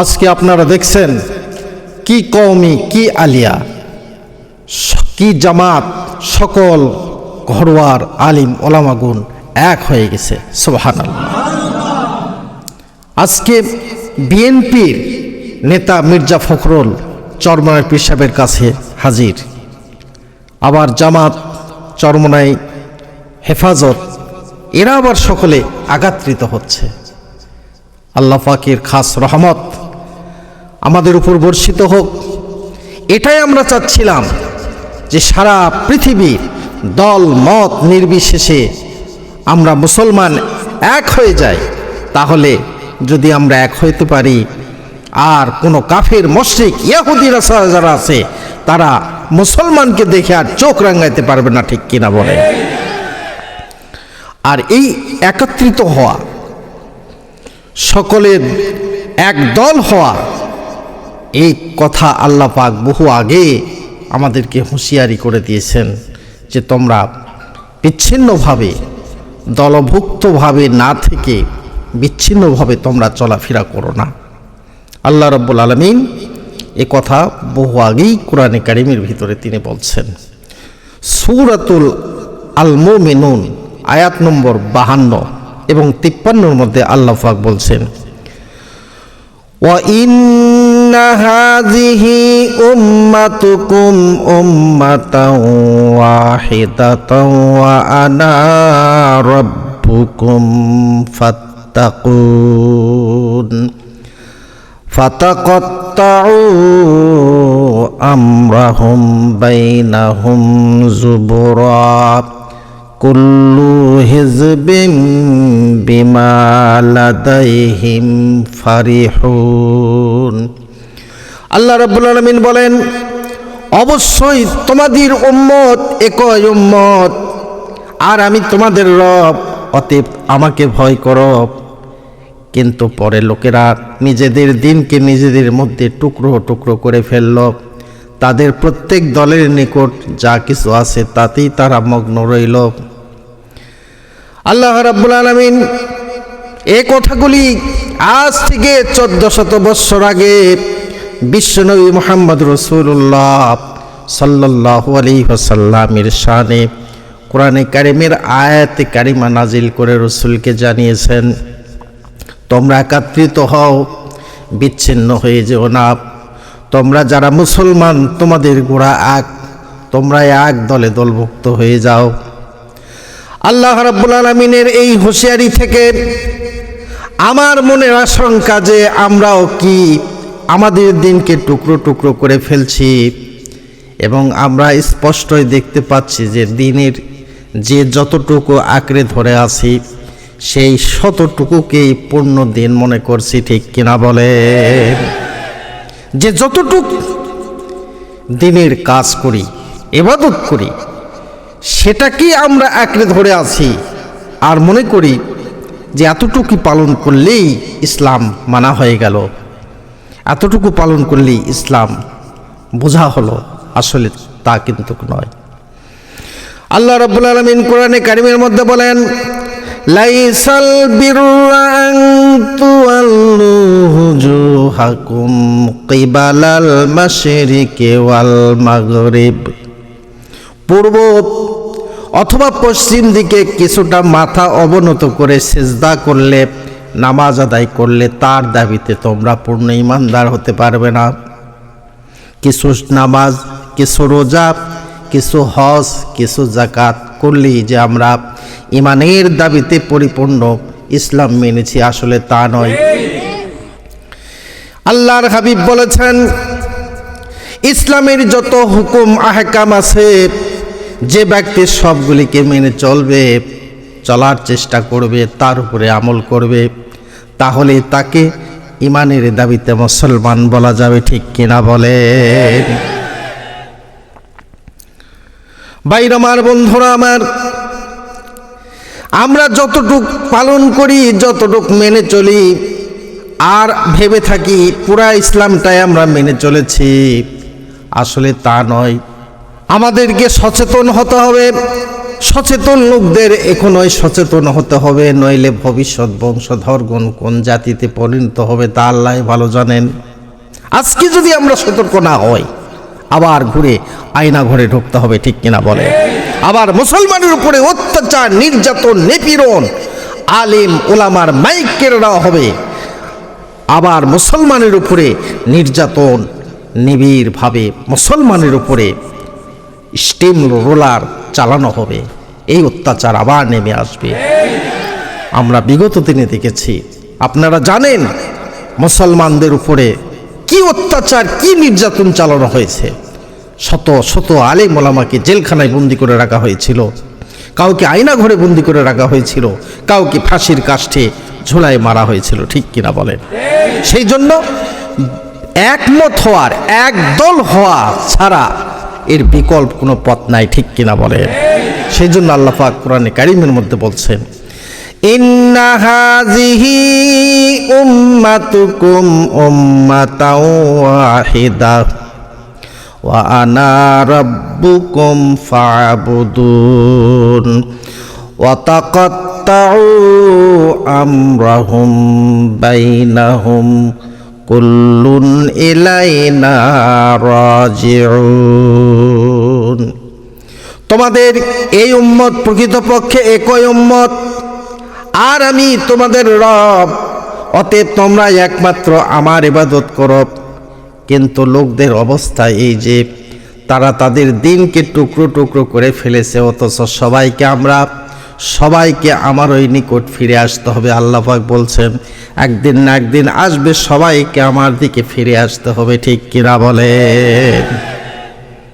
আজকে আপনারা দেখছেন কি কওমি, কি আলিয়া, কি জামাত, সকল ঘরোয়ার আলিম ওলামাগুন এক হয়ে গেছে সোহান আজকে বিএনপির নেতা মির্জা ফখরুল চরমনায় পীর সাহেবের কাছে হাজির। আবার জামাত চরমনাই হেফাজত, এরা আবার সকলে আঘাতৃত হচ্ছে। আল্লাহ পাকের খাস রহমত আমাদের উপর বর্ষিত হোক। এটাই আমরা চাচ্ছিলাম যে সারা পৃথিবীর দল, মত নির্বিশেষে আমরা মুসলমান এক হয়ে যাই। তাহলে যদি আমরা এক হইতে পারি, আর কোনো কাফের, মশ্রিক ইয়াহুদিরা যারা আছে, তারা মুসলমানকে দেখে আর চোখ রাঙাইতে পারবে না, ঠিক কিনা বলে। আর এই একত্রিত হওয়া, সকলের এক দল হওয়া এই কথা আল্লাহ পাক বহু আগে আমাদেরকে হুঁশিয়ারি করে দিয়েছেন যে তোমরা বিচ্ছিন্নভাবে, দলভুক্তভাবে না থেকে বিচ্ছিন্নভাবে তোমরা চলাফেরা করো না। আল্লাহ রব্বুল আলমিন এ কথা বহু আগেই কোরআনে কারিমের ভিতরে তিনি বলছেন। সুরাতুল আলমো মেনুন আয়াত নম্বর বাহান্ন এবং তিপ্পান্নর মধ্যে আল্লাহ পাক বলছেন وإن هذه أمتكم أمة واحدة وأنا ربكم فاتقون فتقطعوا أمرهم بينهم زبرا كل حزب بما لديهم فرحون আল্লাহ রাব্বুল আলামিন বলেন, অবশ্যই তোমাদের উম্মত একই উম্মত। আর আমি তোমাদের রব, অতএব আমাকে ভয় করো। কিন্তু পরে লোকেরা নিজেদের দিনকে নিজেদের মধ্যে টুকরো টুকরো করে ফেলল। তাদের প্রত্যেক দলের নিকট যা কিছু আছে তাতেই তারা মগ্ন রইল। আল্লাহ রাব্বুল আলমিন এ কথাগুলি আজ থেকে চোদ্দ শত বৎসর আগে বিশ্বনবী মোহাম্মদ রসুল্লাহ সাল্লাহ আলী সাল্লামের শানে কোরআনে কারিমের আয়াতে কারিমা নাজিল করে রসুলকে জানিয়েছেন, তোমরা একাত্রিত হও, বিচ্ছিন্ন হয়ে যেও না। তোমরা যারা মুসলমান, তোমাদের গোড়া এক। তোমরা এক দলে দলভুক্ত হয়ে যাও। আল্লাহ রাব্বুল আলমিনের এই হুঁশিয়ারি থেকে আমার মনের আশঙ্কা যে আমরাও কি আমাদের দিনকে টুকরো টুকরো করে ফেলছি এবং আমরা স্পষ্টই দেখতে পাচ্ছি যে দিনের যে যতটুকু আঁকড়ে ধরে আছি, সেই শতটুকুকেই পূর্ণ দিন মনে করছি, ঠিক কিনা বলে? যে যতটুক দিনের কাজ করি এবাদত করি, সেটাকেই আমরা আঁকড়ে ধরে আছি আর মনে করি যে এতটুকু পালন করলেই ইসলাম মানা হয়ে গেল। এতটুকু পালন করলেই ইসলাম বোঝা হলো আসলে তা কিন্তু নয়। আল্লাহ রাব্বুল আলামিন কোরআনে কারিমের মধ্যে বলেন, লাইসাল মাগরিব। পূর্ব অথবা পশ্চিম দিকে কিছুটা মাথা অবনত করে সেজদা করলে নামাজ আদায় করলে তার দাবিতে তোমরা পূর্ণ ইমানদার হতে পারবে না। কিছু নামাজ, কিছু রোজা, কিছু হজ, কিছু জাকাত করলেই যে আমরা ইমানের দাবিতে পরিপূর্ণ ইসলাম মেনেছি, আসলে তা নয়। আল্লাহর হাবিব বলেছেন, ইসলামের যত হুকুম, আহকাম আছে, যে ব্যক্তি সবগুলিকে মেনে চলবে, চলার চেষ্টা করবে, তার উপরে আমল করবে। তাহলে তাকে ইমানের দাবিতে মুসলমান বলা যাবে, ঠিক কিনা বলে বাইর আমার বন্ধুরা আমার, আমরা যতটুক পালন করি, যতটুক মেনে চলি, আর ভেবে থাকি পুরা ইসলামটাই আমরা মেনে চলেছি। আসলে তা নয়। আমাদেরকে সচেতন হতে হবে। সচেতন লোকদের এখনই সচেতন হতে হবে, নইলে ভবিষ্যৎ বংশধরগণ কোন জাতিতে পরিণত হবে তা আল্লাহ ভালো জানেন। আজকে যদি আমরা সতর্ক না হই, আবার ঘুরে আয়না ঘরে ঢুকতে হবে, ঠিক কিনা বলে? আবার মুসলমানের উপরে অত্যাচার, নির্যাতন, নিপীড়ন, আলিম ওলামার মাইক কেড়ে দেওয়া হবে। আবার মুসলমানের উপরে নির্যাতন, নিবিড়ভাবে মুসলমানের উপরে স্টিম রোলার চালানো হবে। এই অত্যাচার আবার নেমে আসবে। আমরা বিগত দিনে দেখেছি, আপনারা জানেন মুসলমানদের উপরে কি অত্যাচার, কি নির্যাতন চালানো হয়েছে। শত শত আলেম মোলামাকে জেলখানায় বন্দি করে রাখা হয়েছিল। কাউকে আয়না ঘরে বন্দি করে রাখা হয়েছিল। কাউকে ফাঁসির কাষ্ঠে ঝোলায় মারা হয়েছিল, ঠিক কিনা বলেন? সেই জন্য একমত হওয়ার, একদল হওয়া ছাড়া এর বিকল্প কোনো পথ নাই, ঠিক কিনা বলে। সেই জন্য আল্লাহ পাক কোরআনে কারিমের মধ্যে বলছেন, ইন্না হাজিহি উম্মাতুকুম উম্মাতাও ওয়াহিদা, ওয়া আনা রাব্বুকুম ফা'বুদুন ওয়া তাকাত্তাউ আমরাহুম বাইনাহুম। কুল্লুন ইলাইনা রাজিউন। তোমাদের এই উম্মত প্রকৃতপক্ষে একই উম্মত। আর আমি তোমাদের রব, অতএব তোমরা একমাত্র আমার ইবাদত করো। কিন্তু লোকদের অবস্থা এই যে, তারা তাদের দিনকে টুকরো টুকরো করে ফেলেছে, অথচ সবাইকে আমরা সবাইকে আমার ওই নিকট ফিরে আসতে হবে আল্লাহাক বলছেন, একদিন না একদিন আসবে সবাইকে আমার দিকে ফিরে আসতে হবে, ঠিক কিনা বলেন?